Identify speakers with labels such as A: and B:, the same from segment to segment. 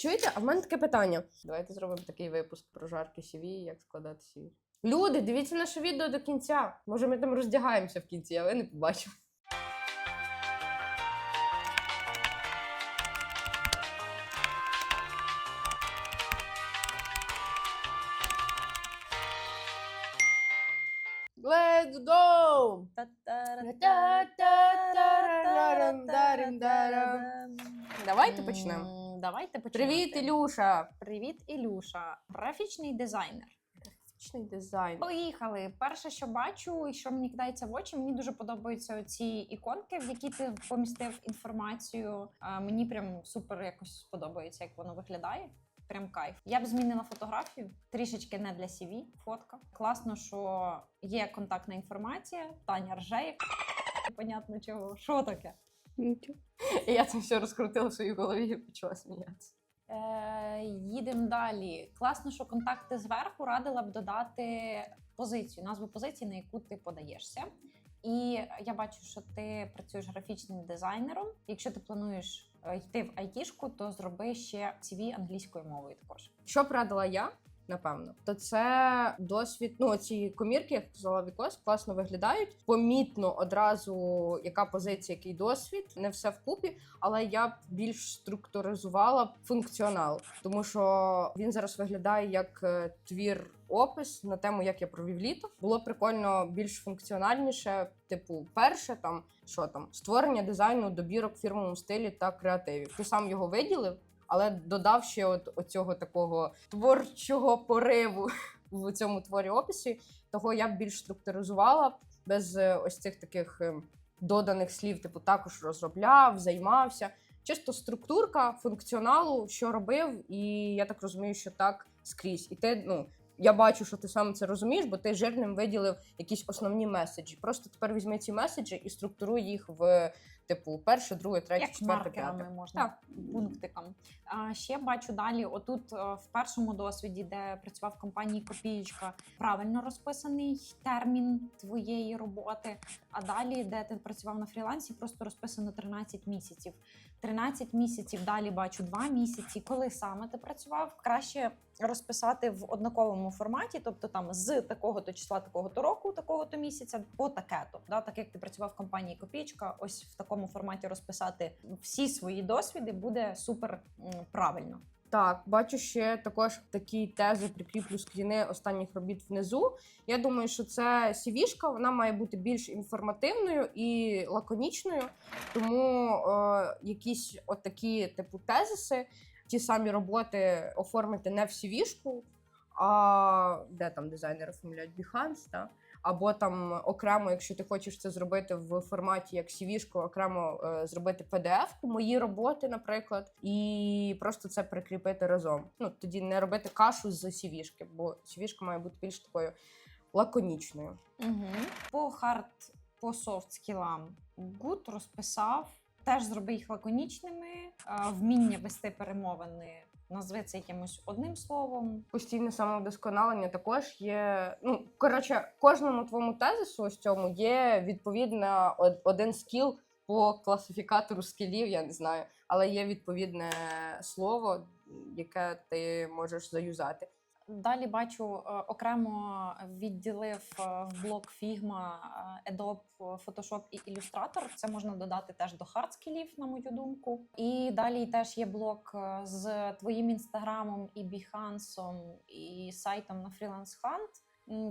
A: Чуєте, а в мене таке питання. Давайте зробимо такий випуск про жарки CV, як складати CV. Люди, дивіться наше відео до кінця. Може, ми там роздягаємося в кінці, а ви не побачили. Let's go! Давайте почнемо.
B: Давайте почнемо.
A: Привіт, Ілюша!
B: Привіт, Ілюша. Графічний дизайнер.
A: Графічний дизайн.
B: Поїхали. Перше, що бачу, і що мені кидається в очі, мені дуже подобаються ці іконки, в які ти помістив інформацію. А, Мені прям супер якось подобається, як воно виглядає. Прям кайф. Я б змінила фотографію трішечки не для CV, фотка. Класно, що є контактна інформація. Таня рже, як непонятно чого. Що таке?
A: Нічого. І я це все розкрутила в своїй голові і почала сміятися.
B: Е, їдемо далі. Класно, що контакти зверху радила б додати позицію, назву позиції, на яку ти подаєшся. І я бачу, що ти працюєш графічним дизайнером. Якщо ти плануєш е, йти в айтішку, то зроби ще CV англійською мовою також.
A: Що б радила я, напевно, то це досвід. Ну, ці комірки, як сказала Вікос, класно виглядають. Помітно одразу, яка позиція, який досвід, не все вкупі, але я б більш структуризувала функціонал, тому що він зараз виглядає як е, твір. Опис на тему, як я провів літо, було прикольно більш функціональніше. Типу, перше, там що там створення дизайну добірок фірмовому стилі та креативі. Ти сам його виділив, але додав ще от оцього такого творчого пориву в цьому творі описі. Того я б більш структуризувала без е, ось цих таких е, доданих слів, типу також розробляв, займався. Чисто структурка функціоналу, що робив, і я так розумію, що так скрізь. І ти, ну я бачу, що ти сам це розумієш, бо ти жирним виділив якісь основні меседжі. Просто тепер візьми ці меседжі і структуруй їх в типу перше, друге, третє,
B: Як
A: четверте,
B: маркерами
A: п'яте.
B: можна
A: Так.
B: пунктиком. А ще бачу далі. Отут е, в першому досвіді, де працював в компанії Копієчка, правильно розписаний термін твоєї роботи. А далі, де ти працював на фрілансі, просто розписано 13 місяців. 13 місяців далі бачу 2 місяці. Коли саме ти працював, краще розписати в однаковому форматі, тобто там з такого то числа, такого то року, такого то місяця, по таке-то. Да? Так як ти працював в компанії Копійка, ось в такому форматі розписати всі свої досвіди буде супер правильно.
A: Так, бачу ще також такі тези прикріплю скріни останніх робіт внизу. Я думаю, що це CV-шка, вона має бути більш інформативною і лаконічною. Тому е, якісь от такі типу тезиси, ті самі роботи оформити не в CV-шку, а де там дизайнери оформляють Behance, та? Або там окремо, якщо ти хочеш це зробити в форматі як CV-шку, окремо е, зробити PDF-ку, мої роботи, наприклад, і просто це прикріпити разом. Ну тоді не робити кашу з CV-шки, бо CV-шка має бути більш такою лаконічною.
B: Угу. По хард, по софт скілам Гуд розписав, теж зроби їх лаконічними, вміння вести перемовини. Назви це якимось одним словом.
A: Постійне самовдосконалення також є. Ну коротше, кожному твоєму тезису ось цьому є відповідно один скіл по класифікатору скілів, я не знаю, але є відповідне слово, яке ти можеш заюзати.
B: Далі бачу е, окремо відділив е, в блок Figma, е, Adobe, Photoshop і Illustrator. Це можна додати теж до хардскілів, на мою думку. І далі теж є блок з твоїм інстаграмом і Behance, і сайтом на Freelance Hunt.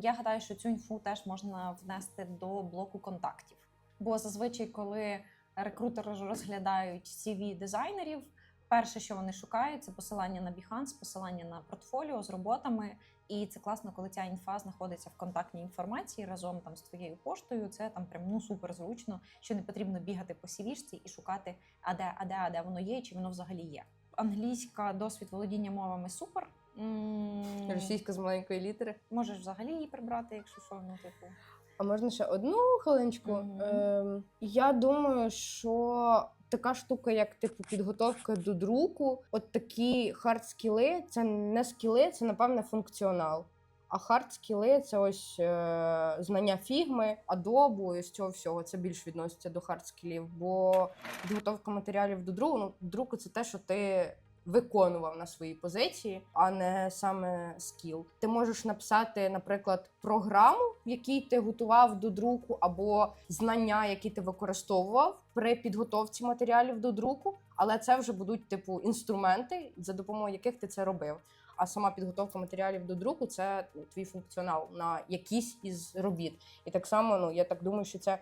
B: Я гадаю, що цю інфу теж можна внести до блоку контактів. Бо зазвичай, коли рекрутери розглядають CV дизайнерів, Перше, що вони шукають, це посилання на Behance, посилання на портфоліо з роботами. І це класно, коли ця інфа знаходиться в контактній інформації разом там з твоєю поштою. Це там прям ну супер зручно, що не потрібно бігати по сівішці і шукати, а де, а де, а де воно є, чи воно взагалі є. Англійська досвід володіння мовами супер. М,
A: Російська з маленької літери.
B: Можеш взагалі її прибрати, якщо що, ну типу.
A: А можна ще одну хвилиночку?
B: Мгм.
A: Ем, я думаю, що така штука, як типу підготовка до друку, от такі хард скіли, це не скіли, це напевне функціонал. А хард скіли це ось е, знання фігми, адобу і з цього всього. Це більш відноситься до хард скілів. Бо підготовка матеріалів до друку, ну друку це те, що ти виконував на своїй позиції, а не саме скіл. Ти можеш написати, наприклад, програму, в якій ти готував до друку, або знання, які ти використовував при підготовці матеріалів до друку, але це вже будуть типу інструменти, за допомогою яких ти це робив. А сама підготовка матеріалів до друку це ну, твій функціонал на якісь із робіт. І так само, ну я так думаю, що це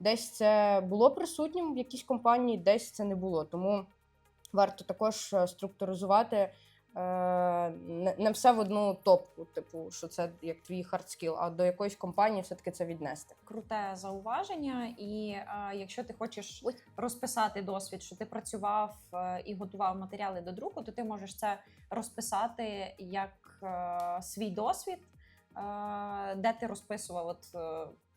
A: десь це було присутнім в якійсь компанії, десь це не було. Тому варто також е, структуризувати е, не, все в одну топку, типу, що це як твій хардскіл, а до якоїсь компанії все-таки це віднести.
B: Круте зауваження, і е, якщо ти хочеш розписати досвід, що ти працював е, і готував матеріали до друку, то ти можеш це розписати як е, свій досвід, е, де ти розписував, от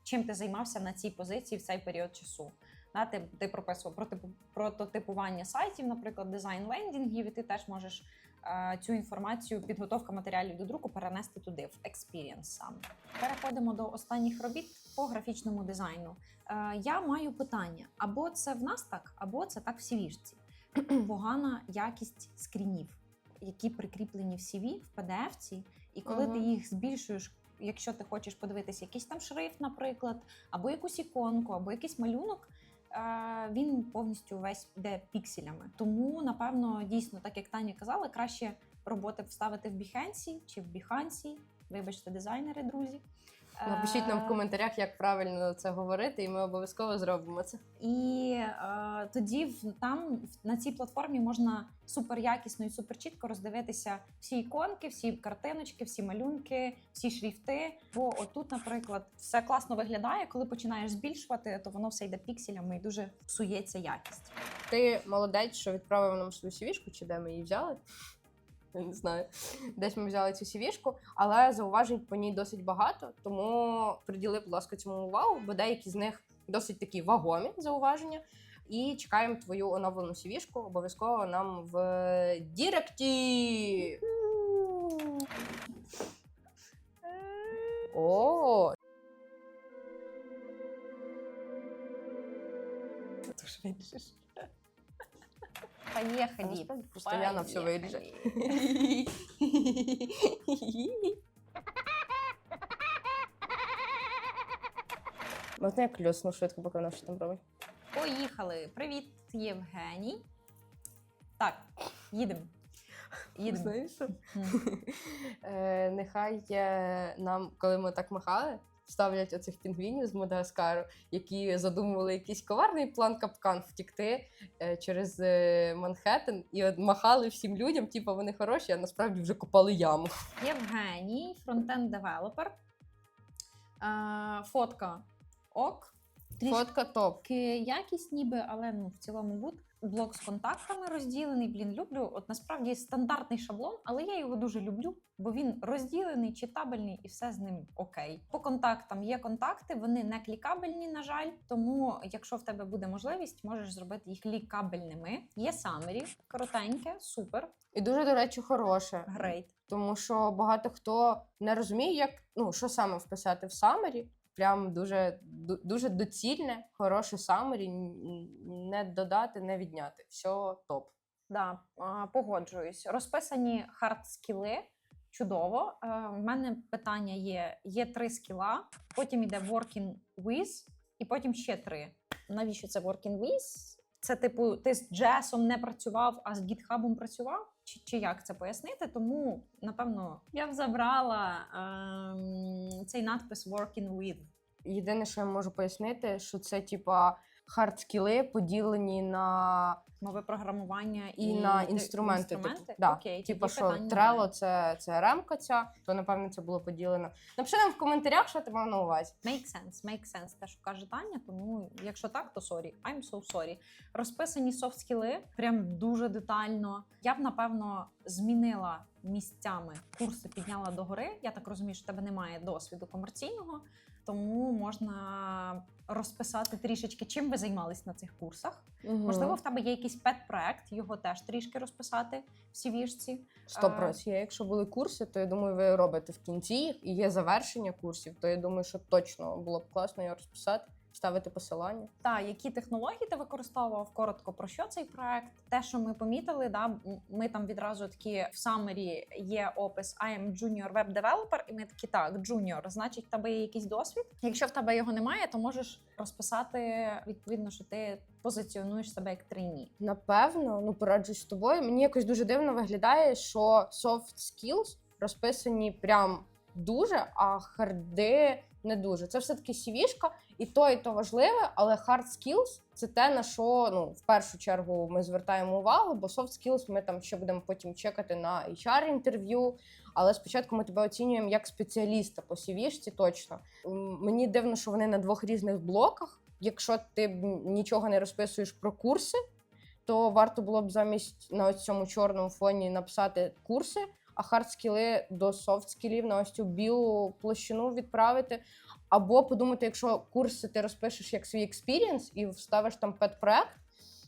B: чим ти займався на цій позиції в цей період часу. Да, ти, ти прописував протипу, прототипування сайтів, наприклад, дизайн лендінгів, і ти теж можеш е, цю інформацію, підготовка матеріалів до друку перенести туди, в Experience сам. Переходимо до останніх робіт по графічному дизайну. Е, я маю питання: або це в нас так, або це так в CV-шці. Погана якість скрінів, які прикріплені в CV, в PDF-ці, і коли ти їх збільшуєш. Якщо ти хочеш подивитися якийсь там шрифт, наприклад, або якусь іконку, або якийсь малюнок, він повністю весь йде пікселями. Тому, напевно, дійсно, так як Таня казала, краще роботи вставити в Behance чи в Behance. Вибачте, дизайнери, друзі.
A: Напишіть нам в
B: Е,
A: коментарях, як правильно це говорити, і ми обов'язково зробимо це.
B: І е, тоді в, там в- на цій платформі можна супер якісно і супер чітко роздивитися всі іконки, всі картиночки, всі малюнки, всі шрифти. Бо отут, наприклад, все класно виглядає. Коли починаєш збільшувати, то воно все йде пікселями і дуже псується якість.
A: Ти молодець, що відправив нам свою сівішку, чи де ми її взяли? Не знаю. Десь ми взяли цю сівішку, але зауважень по ній досить багато, тому приділи, будь ласка, цьому увагу, бо деякі з них досить такі вагомі зауваження. І чекаємо твою оновлену сівішку обов'язково нам в Діректі. О! Ти ж Насправді просто Яна все виріже. Можна я клюсну швидко, поки вона що там робить?
B: Поїхали. Привіт, Євгеній. Так, їдемо. Їдемо.
A: Знаєш що? Е, нехай е, нам, коли ми так махали, ставлять оцих пінгвінів з Мадагаскару, які задумували якийсь коварний план капкан втікти е, через е, Манхеттен і от махали всім людям, типу вони хороші, а насправді вже копали яму.
B: Євгеній, фронтенд девелопер. Е, фотка ок. Трішки
A: Фотка топ.
B: якість ніби, але ну в цілому гуд. Блок з контактами розділений. Блін, люблю. От насправді стандартний шаблон, але я його дуже люблю, бо він розділений, читабельний і все з ним окей. По контактам є контакти, вони не клікабельні, на жаль. Тому, якщо в тебе буде можливість, можеш зробити їх клікабельними. Є самері, коротеньке, супер,
A: І дуже, до речі, хороше.
B: грейт.
A: Тому що багато хто не розуміє, як ну що саме вписати в самері. Прям дуже дуже доцільне, хороше самері, не додати, не відняти. Все топ.
B: Да, погоджуюсь. Розписані хард скіли. Чудово. Е, У мене питання є: є три скіла, потім іде working with, і потім ще три. Навіщо це working with? Це типу, ти з джесом не працював, а з гітхабом працював? Чи, чи як це пояснити? Тому, напевно, я б забрала ем, цей надпис working with.
A: Єдине, що я можу пояснити, що це типа хардскіли поділені на
B: Мови програмування і,
A: і на
B: ти-
A: інструменти.
B: інструменти?
A: Типу, да.
B: Окей, тоді
A: що Trello це, це ремка ця, то напевно це було поділено. Напиши нам в коментарях, що ти мав на увазі.
B: Make sense, make sense, те, що каже Таня. Тому, якщо так, то sorry. I'm so sorry. Розписані софт скіли прям дуже детально. Я б напевно змінила місцями курси, підняла догори. Я так розумію, що в тебе немає досвіду комерційного, тому можна розписати трішечки, чим ви займались на цих курсах. Можливо, в тебе є якийсь пет-проект, його теж трішки розписати в CV-шці.
A: Сто процентів. Якщо були курси, то я думаю, ви робите в кінці їх і є завершення курсів, то я думаю, що точно було б класно його розписати. Ставити посилання.
B: Та які технології ти використовував? Коротко про що цей проект? Те, що ми помітили, да ми там відразу такі в самері є опис I am junior web developer, і ми такі так, junior, значить, в тебе є якийсь досвід. Якщо в тебе його немає, то можеш розписати відповідно, що ти позиціонуєш себе як трейні.
A: Напевно, ну пораджусь з тобою. Мені якось дуже дивно виглядає, що soft skills розписані прям дуже, а харди не дуже. Це все таки сівішка, і то, і то важливе, але hard skills – це те, на що ну в першу чергу ми звертаємо увагу, бо soft skills ми там ще будемо потім чекати на HR інтерв'ю. Але спочатку ми тебе оцінюємо як спеціаліста по сівішці, точно. Мені дивно, що вони на двох різних блоках. Якщо ти нічого не розписуєш про курси, то варто було б замість на цьому чорному фоні написати курси, а хард-скіли до софт-скілів на ось цю білу площину відправити. Або подумати, якщо курси ти розпишеш як свій експірієнс і вставиш там педпроект,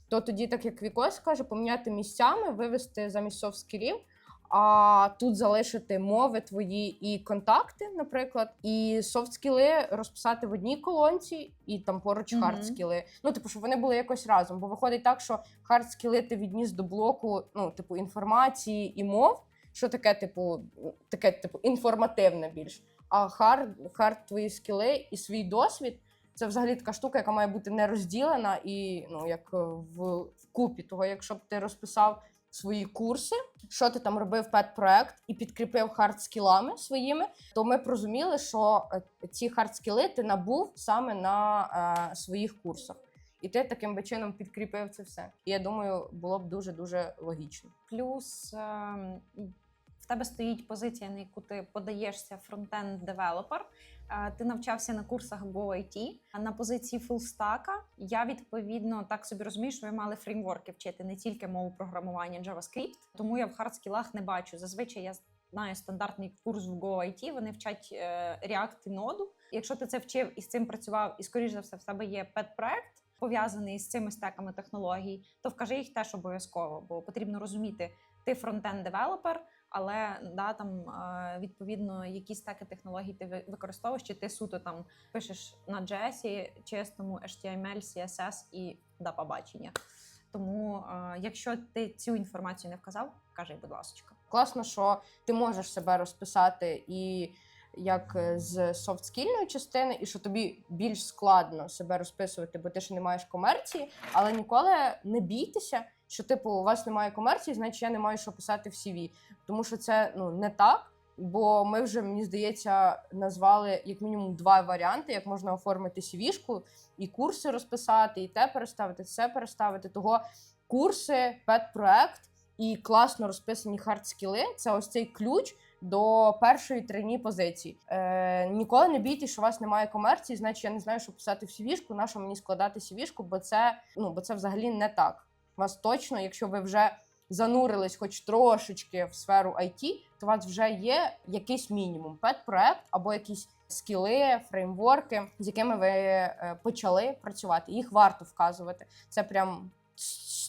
A: то тоді, так як Вікось каже, поміняти місцями, вивести замість софт-скілів, а тут залишити мови твої і контакти, наприклад, і софт-скіли розписати в одній колонці, і там поруч
B: Мгм.
A: хард-скіли. Ну, типу, щоб вони були якось разом. Бо виходить так, що хард-скіли ти відніс до блоку, ну, типу, інформації і мов, що таке, типу, таке, типу, інформативне більш. А хард, хард твої скіли і свій досвід. Це взагалі така штука, яка має бути не розділена і ну як е, в, в купі. Того, якщо б ти розписав свої курси, що ти там робив педпроект і підкріпив хард-скілами своїми, то ми б розуміли, що е, ці хард-скіли ти набув саме на е, своїх курсах. І ти таким би чином підкріпив це все. І я думаю, було б дуже дуже логічно.
B: Плюс ем, тебе стоїть позиція, на яку ти подаєшся фронтенд девелопер. Ти навчався на курсах GoIT. А на позиції фулстака я відповідно так собі розумію, що ви мали фреймворки вчити не тільки мову програмування JavaScript, тому я в хардскілах не бачу. Зазвичай я знаю стандартний курс в GoIT, Вони вчать е, React і Node. Якщо ти це вчив і з цим працював, і скоріш за все в тебе є педпроект, пов'язаний з цими стеками технологій, то вкажи їх теж обов'язково, бо потрібно розуміти, ти фронтенд девелопер, але да, там е, відповідно які стеки технологій ти ви- використовуєш, чи ти суто там пишеш на JS, чистому HTML, CSS і да побачення. Тому, е, якщо ти цю інформацію не вказав, кажи, будь ласка.
A: Класно, що ти можеш себе розписати і як е, з софтскільної частини, і що тобі більш складно себе розписувати, бо ти ще не маєш комерції, але ніколи не бійтеся, що типу у вас немає комерції, значить я не маю що писати в CV. Тому що це ну не так. Бо ми вже, мені здається, назвали як мінімум два варіанти, як можна оформити CV-шку, і курси розписати, і те переставити, все переставити. Того курси, педпроект і класно розписані хардскіли це ось цей ключ до першої тройні позиції. Е, ніколи не бійтесь, що у вас немає комерції, значить я не знаю, що писати в CV-шку, на що мені складати CV-шку, бо це ну бо це взагалі не так. Вас точно, якщо ви вже занурились хоч трошечки в сферу IT, то у вас вже є якийсь мінімум педпроект або якісь скіли, фреймворки, з якими ви е, почали працювати. Їх варто вказувати. Це прям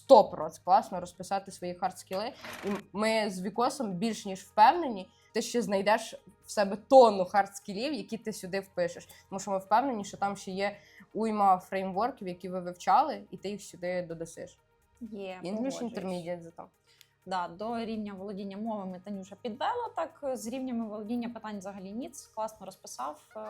A: 100% класно розписати свої хардскіли. І ми з Вікосом більш ніж впевнені, ти ще знайдеш в себе тонну хардскілів, які ти сюди впишеш. Тому що ми впевнені, що там ще є уйма фреймворків, які ви вивчали, і ти їх сюди додасиш.
B: Є
A: English
B: погоджуюсь.
A: Intermediate зато.
B: Да, до рівня володіння мовами Танюша підвела. Так з рівнями володіння питань взагалі ніц. Класно розписав. Е,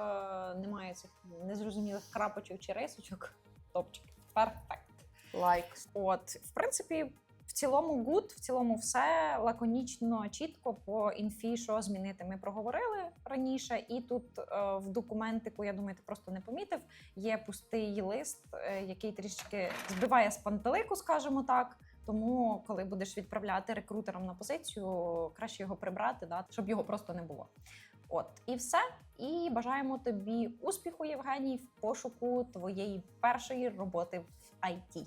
B: немає цих незрозумілих крапочок чи рисочок. Топчик. Перфект.
A: Лайк.
B: От, в принципі, цілому гуд, в цілому все лаконічно, чітко по інфі, що змінити. Ми проговорили раніше, і тут е, в документику, я думаю, ти просто не помітив. Є пустий лист, е, який трішки збиває з пантелику, скажімо так. Тому, коли будеш відправляти рекрутерам на позицію, краще його прибрати, да, щоб його просто не було. От і все. І бажаємо тобі успіху, Євгеній, в пошуку твоєї першої роботи в IT.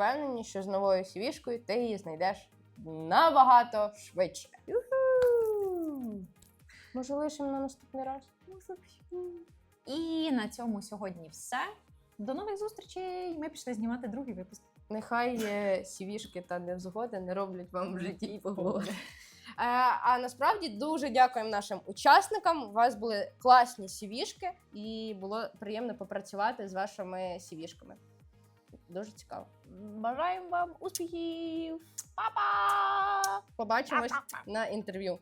A: Впевнені, що з новою CV-шкою ти її знайдеш набагато швидше. Юху! Може, лишимо на наступний раз?
B: І на цьому сьогодні все. До нових зустрічей. Ми пішли знімати другий випуск.
A: Нехай е, CV-шки та невзгоди не роблять вам в житті погоди. а насправді дуже дякуємо нашим учасникам. У вас були класні сівішки, і було приємно попрацювати з вашими сівішками. Дуже цікаво.
B: Бажаємо вам успіхів! Па-па!
A: Побачимось на інтерв'ю.